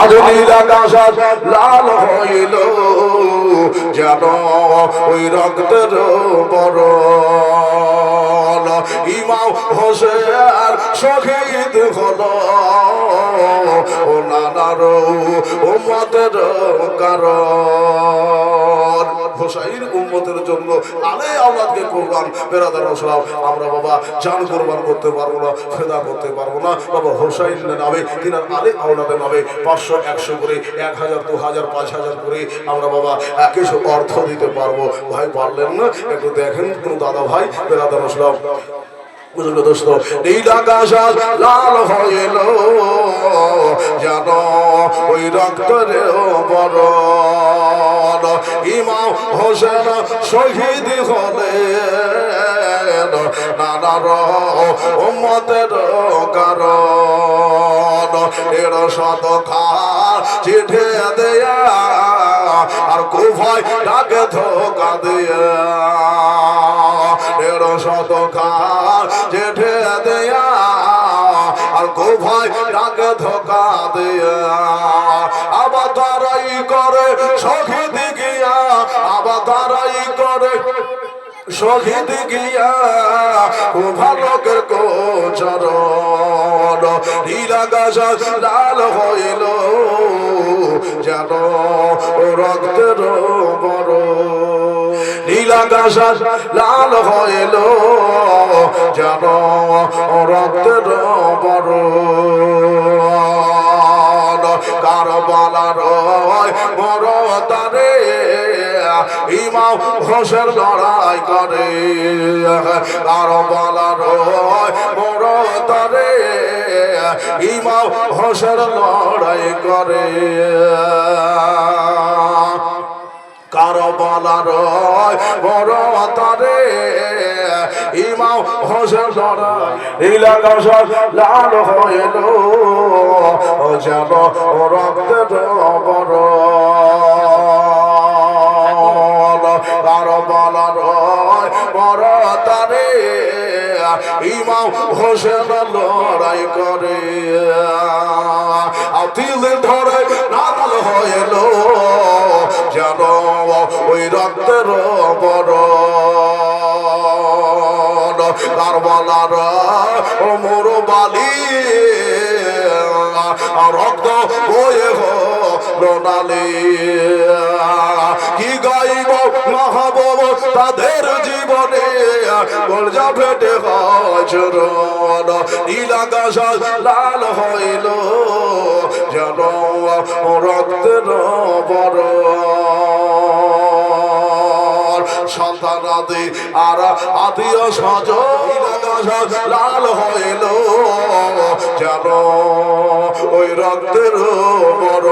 আজ নীল আকাশ লাল হইল, যেন ওই রক্তের বড় ইমাম হোসেন শহীদ হল, ও নানার উম্মতের কারণ। হোসাইন উম্মতের জন্য আলে আওলাদকে কোরবান বেরাদার সব আমরা বাবা, জান কোরবান করতে পারব না, ফেদা করতে পারব না। বাবা হোসাইনের নামে, তিনার আলে আওলাদের নামে পাঁচশো, একশো করে, এক হাজার, দু হাজার, পাঁচ হাজার করে আমরা বাবা কিছু অর্থ দিতে পারব। ভাই, পারলেন না? একটু দেখেন কোন দাদা ভাই, বেরাদার সব বুঝলো দোস্ত নীল আকাশ লাল হইল ওই বড়। ইমাম হোসেন শহীদ হলে নানার উম্মতের কারণ। এর শতকা চিঠে দেয়া আর কুফায় ডাকে ধোকা দিয়া। এর শতকা জেঠে দেয়া আর কুফায় ডাকে ধোকা দিয়া। শহীদ গিয়া ভালকের গোচরণ। নীলাকাশ লাল হইল, যেন রক্তের বড় নীলাকাশ লাল হইল, যেন রক্তের বড় কারবালার বড় তারে ইমাম হোসেন লড়াই করে। কারবালার বড় তারে, ইমাম হোসেন লড়াই করে। কারবালার বড় তারে, ইমাম হোসেন লড়াই। সব লাল হইল, যেন রক্তের বড় তারে ইমাম হোসেন লড়াই করে। আতিল ধরে নাতাল হইল, যেন ওই রক্তের বড় কারবালার মোর বালি রক্ত হয়ে হলি কি গাইব মহাবব তাদের গলজা ফেটে হচরণ নীলাকাশ লাল হইল, যেন রক্তের বড় সন্তান আদি আর আদিও সজ লাল হইল যেন ওই রক্তের বড়